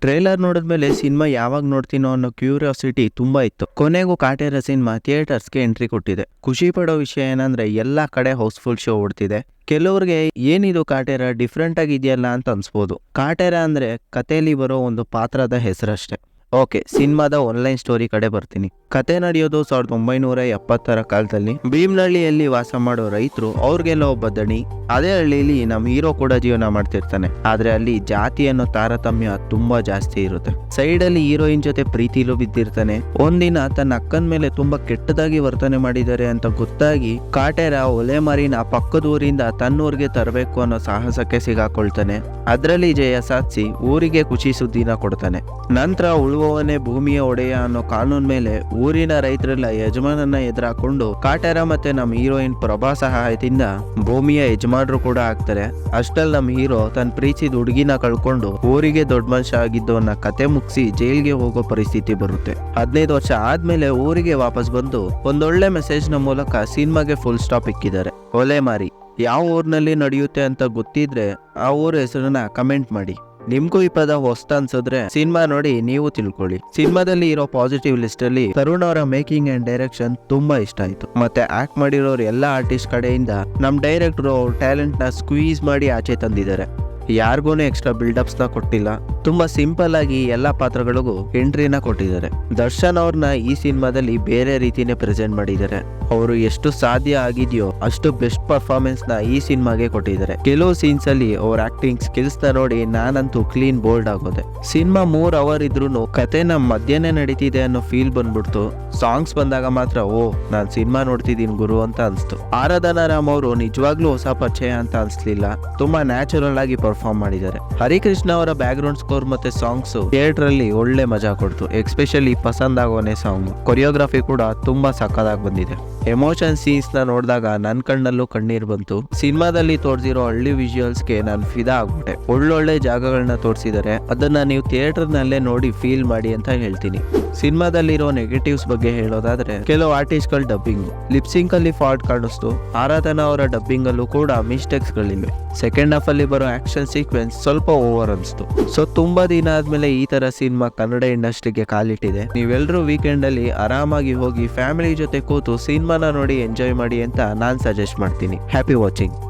Trailer ನೋಡಿದ್ಮೇಲೆ cinema ಯಾವಾಗ ನೋಡ್ತೀನೋ ಅನ್ನೋ ಕ್ಯೂರಿಯಾಸಿಟಿ ತುಂಬಾ ಇತ್ತು. ಕೊನೆಗೂ ಕಾಟೇರ ಸಿನಿಮಾ ಥಿಯೇಟರ್ಸ್ಗೆ ಎಂಟ್ರಿ ಕೊಟ್ಟಿದೆ. ಖುಷಿ ಪಡೋ ವಿಷಯ ಏನಂದ್ರೆ ಎಲ್ಲಾ ಕಡೆ ಹೌಸ್ಫುಲ್ ಶೋ ಓಡ್ತಿದೆ ಕೆಲವ್ರಿಗೆ ಏನಿದು ಕಾಟೇರ ಡಿಫ್ರೆಂಟ್ ಆಗಿದೆಯಲ್ಲ ಅಂತ ಅನ್ಸ್ಬೋದು. ಕಾಟೇರ ಅಂದ್ರೆ ಕಥೆಯಲ್ಲಿ ಬರೋ ಒಂದು ಪಾತ್ರದ ಹೆಸರಷ್ಟೇ. ಓಕೆ, ಸಿನಿಮಾದ ಆನ್ಲೈನ್ ಸ್ಟೋರಿ ಕಡೆ ಬರ್ತೀನಿ. ಕತೆ ನಡೆಯೋದು ಸಾವಿರದ ಒಂಬೈನೂರ ಎಪ್ಪತ್ತರ ಕಾಲದಲ್ಲಿ ಭೀಮ್ನಹಳ್ಳಿಯಲ್ಲಿ ವಾಸ ಮಾಡೋ ರೈತರು ಅವ್ರಿಗೆಲ್ಲ ಒಬ್ಬ ದಣಿ. ಅದೇ ಹಳ್ಳಿಯಲ್ಲಿ ನಮ್ಮ ಹೀರೋ ಕೂಡ ಜೀವನ ಮಾಡ್ತಿರ್ತಾನೆ. ಆದ್ರೆ ಅಲ್ಲಿ ಜಾತಿ ಅನ್ನೋ ತಾರತಮ್ಯ ತುಂಬಾ ಜಾಸ್ತಿ ಇರುತ್ತೆ. ಸೈಡ್ ಅಲ್ಲಿ ಹೀರೋಯಿನ್ ಜೊತೆ ಪ್ರೀತಿಲು ಬಿದ್ದಿರ್ತಾನೆ. ಒಂದಿನ ತನ್ನ ಅಕ್ಕನ ಮೇಲೆ ತುಂಬಾ ಕೆಟ್ಟದಾಗಿ ವರ್ತನೆ ಮಾಡಿದ್ದಾರೆ ಅಂತ ಗೊತ್ತಾಗಿ ಕಾಟೇರ ಒಲೆ ಮರಿನ ಪಕ್ಕದ ಊರಿಂದ ತನ್ನೂರಿಗೆ ತರಬೇಕು ಅನ್ನೋ ಸಾಹಸಕ್ಕೆ ಸಿಗಾಕೊಳ್ತಾನೆ. ಅದ್ರಲ್ಲಿ ಜಯ ಸಾಧಿಸಿ ಊರಿಗೆ ಖುಷಿ ಸುದ್ದಿನ ಕೊಡ್ತಾನೆ. ನಂತರ ಉಳುವವನೇ ಭೂಮಿಯ ಒಡೆಯ ಅನ್ನೋ ಕಾನೂನ್ ಮೇಲೆ ಊರಿನ ರೈತರೆಲ್ಲ ಯಜಮಾನನ್ನ ಎದುರಾಕೊಂಡು ಕಾಟೇರ ಮತ್ತೆ ನಮ್ಮ ಹೀರೋಯಿನ್ ಪ್ರಭಾ ಸಹಾಯದಿಂದ ಭೂಮಿಯ ಯಜಮಾನರು ಕೂಡ ಆಗ್ತಾರೆ. ಅಷ್ಟಲ್ಲಿ ನಮ್ಮ ಹೀರೋ ತನ್ನ ಪ್ರೀತಿದ ಹುಡುಗಿನ ಕಳ್ಕೊಂಡು ಊರಿಗೆ ದೊಡ್ಡ ಮನುಷ್ಯ ಆಗಿದ್ದವನ್ನ ಕತೆ ಮುಗಿಸಿ ಜೈಲ್ಗೆ ಹೋಗೋ ಪರಿಸ್ಥಿತಿ ಬರುತ್ತೆ. ಹದಿನೈದು ವರ್ಷ ಆದ್ಮೇಲೆ ಊರಿಗೆ ವಾಪಸ್ ಬಂದು ಒಂದೊಳ್ಳೆ ಮೆಸೇಜ್ನ ಮೂಲಕ ಸಿನಿಮಾಗೆ ಫುಲ್ ಸ್ಟಾಪ್ ಇಕ್ಕಿದ್ದಾರೆ. ಒಲೆ ಮಾರಿ, ಯಾವ ಊರಿನಲ್ಲಿ ನಡೆಯುತ್ತೆ ಅಂತ ಗೊತ್ತಿದ್ರೆ ಆ ಊರ ಹೆಸರನ್ನ ಕಮೆಂಟ್ ಮಾಡಿ. ನಿಮ್ಗೂ ಈ ಪದ ಹೊಸ್ತ ಅನ್ಸಿದ್ರೆ ಸಿನಿಮಾ ನೋಡಿ ನೀವು ತಿಳ್ಕೊಳ್ಳಿ. ಸಿನಿಮಾದಲ್ಲಿ ಇರೋ ಪಾಸಿಟಿವ್ ಲಿಸ್ಟ್ ಅಲ್ಲಿ ತರುಣ್ ಅವರ ಮೇಕಿಂಗ್ ಅಂಡ್ ಡೈರೆಕ್ಷನ್ ತುಂಬಾ ಇಷ್ಟ ಆಯ್ತು. ಮತ್ತೆ ಆಕ್ಟ್ ಮಾಡಿರೋರು ಎಲ್ಲಾ ಆರ್ಟಿಸ್ಟ್ ಕಡೆಯಿಂದ ನಮ್ ಡೈರೆಕ್ಟರ್ ಅವ್ರ ಟ್ಯಾಲೆಂಟ್ನ ಸ್ಕ್ವೀಸ್ ಮಾಡಿ ಆಚೆ ತಂದಿದ್ದಾರೆ. ಯಾರಿಗೂ ಎಕ್ಸ್ಟ್ರಾ ಬಿಲ್ಡಪ್ಸ್ನ ಕೊಟ್ಟಿಲ್ಲ. ತುಂಬಾ ಸಿಂಪಲ್ ಆಗಿ ಎಲ್ಲಾ ಪಾತ್ರಗಳಿಗೂ ಎಂಟ್ರಿನ ಕೊಟ್ಟಿದ್ದಾರೆ. ದರ್ಶನ್ ಅವ್ರನ್ನ ಈ ಸಿನಿಮಾದಲ್ಲಿ ಬೇರೆ ರೀತಿನೇ ಪ್ರೆಸೆಂಟ್ ಮಾಡಿದ್ದಾರೆ. ಅವರು ಎಷ್ಟು ಸಾಧ್ಯ ಆಗಿದೆಯೋ ಅಷ್ಟು ಬೆಸ್ಟ್ ಪರ್ಫಾರ್ಮೆನ್ಸ್ನ ಈ ಸಿನಿಮಾಗೆ ಕೊಟ್ಟಿದ್ದಾರೆ. ಕೆಲವು ಸೀನ್ಸ್ ಅಲ್ಲಿ ಅವ್ರ ಆಕ್ಟಿಂಗ್ ಸ್ಕಿಲ್ಸ್ನ ನೋಡಿ ನಾನಂತೂ ಕ್ಲೀನ್ ಬೋಲ್ಡ್ ಆಗೋದೆ. ಸಿನಿಮಾ ಮೂರ್ ಅವರ್ ಇದ್ರೂ ಕಥೆನ ಮಧ್ಯಾಹ್ನ ನಡೀತಿದೆ ಅನ್ನೋ ಫೀಲ್ ಬಂದ್ಬಿಡ್ತು. ಸಾಂಗ್ಸ್ ಬಂದಾಗ ಮಾತ್ರ, ಓ, ನಾನ್ ಸಿನಿಮಾ ನೋಡ್ತಿದ್ದೀನಿ ಗುರು ಅಂತ ಅನ್ಸ್ತು. ಆರಾಧನಾ ರಾಮ್ ಅವರು ನಿಜವಾಗ್ಲೂ ಹೊಸ ಪರಿಚಯ ಅಂತ ಅನ್ಸ್ಲಿಲ್ಲ. ತುಂಬಾ ನ್ಯಾಚುರಲ್ ಆಗಿ ಪರ್ಫಾರ್ಮ್ ಮಾಡಿದ್ದಾರೆ. ಹರಿಕೃಷ್ಣ ಅವರ ಬ್ಯಾಕ್ ಗ್ರೌಂಡ್ ಸ್ಕೋರ್ ಮತ್ತೆ ಸಾಂಗ್ಸ್ ಥಿಯೇಟರ್ ಅಲ್ಲಿ ಒಳ್ಳೆ ಮಜಾ ಕೊಡ್ತು. ಎಕ್ಸ್ಪೆಷಲಿ ಪಸಂದ್ ಆಗೋನೆ ಸಾಂಗ್ ಕೊರಿಯೋಗ್ರಫಿ ಕೂಡ ತುಂಬಾ ಸಕ್ಕದಾಗಿ ಬಂದಿದೆ. ಎಮೋಷನ್ ಸೀನ್ಸ್ನ ನೋಡಿದಾಗ ನನ್ ಕಣ್ಣಲ್ಲೂ ಕಣ್ಣೀರ್ ಬಂತು. ಸಿನಿಮಾದಲ್ಲಿ ತೋರಿಸಿರೋ ಹಳ್ಳಿ ವಿಜುವಲ್ಸ್ಗೆ ನಾನು ಫಿದಾ ಆಗ್ಬಿಟ್ಟೆ. ಒಳ್ಳೊಳ್ಳೆ ಜಾಗಗಳನ್ನ ತೋರಿಸಿದರೆ. ಅದನ್ನ ನೀವು ಥಿಯೇಟರ್ ನಲ್ಲೇ ನೋಡಿ ಫೀಲ್ ಮಾಡಿ ಅಂತ ಹೇಳ್ತೀನಿ. ಸಿನಿಮಾದಲ್ಲಿರೋ ನೆಗೆಟಿವ್ಸ್ ಬಗ್ಗೆ ಹೇಳೋದಾದ್ರೆ, ಕೆಲವು ಆರ್ಟಿಸ್ಟ್ಗಳ ಡಬ್ಬಿಂಗ್ ಲಿಪ್ಸಿಂಕ್ ಅಲ್ಲಿ ಫಾಲ್ಟ್ ಕಾಣಿಸ್ತು. ಆರಾಧನಾ ಅವರ ಡಬ್ಬಿಂಗ್ ಅಲ್ಲೂ ಕೂಡ ಮಿಸ್ಟೇಕ್ಸ್ ಗಳಿವೆ ಸೆಕೆಂಡ್ ಹಾಫ್ ಅಲ್ಲಿ ಬರೋ ಆಕ್ಷನ್ ಸೀಕ್ವೆನ್ಸ್ ಸ್ವಲ್ಪ ಓವರ್ ಅನ್ಸ್ತು. ಸೊ ತುಂಬಾ ದಿನ ಆದ್ಮೇಲೆ ಈ ತರ ಸಿನಿಮಾ ಕನ್ನಡ ಇಂಡಸ್ಟ್ರಿಗೆ ಕಾಲಿಟ್ಟಿದೆ. ನೀವೆಲ್ಲರೂ ವೀಕೆಂಡ್ ಅಲ್ಲಿ ಆರಾಮಾಗಿ ಹೋಗಿ ಫ್ಯಾಮಿಲಿ ಜೊತೆ ಕೂತು ಸಿನಿಮಾನ ನೋಡಿ ಎಂಜಾಯ್ ಮಾಡಿ ಅಂತ ನಾನ್ ಸಜೆಸ್ಟ್ ಮಾಡ್ತೀನಿ. Happy watching.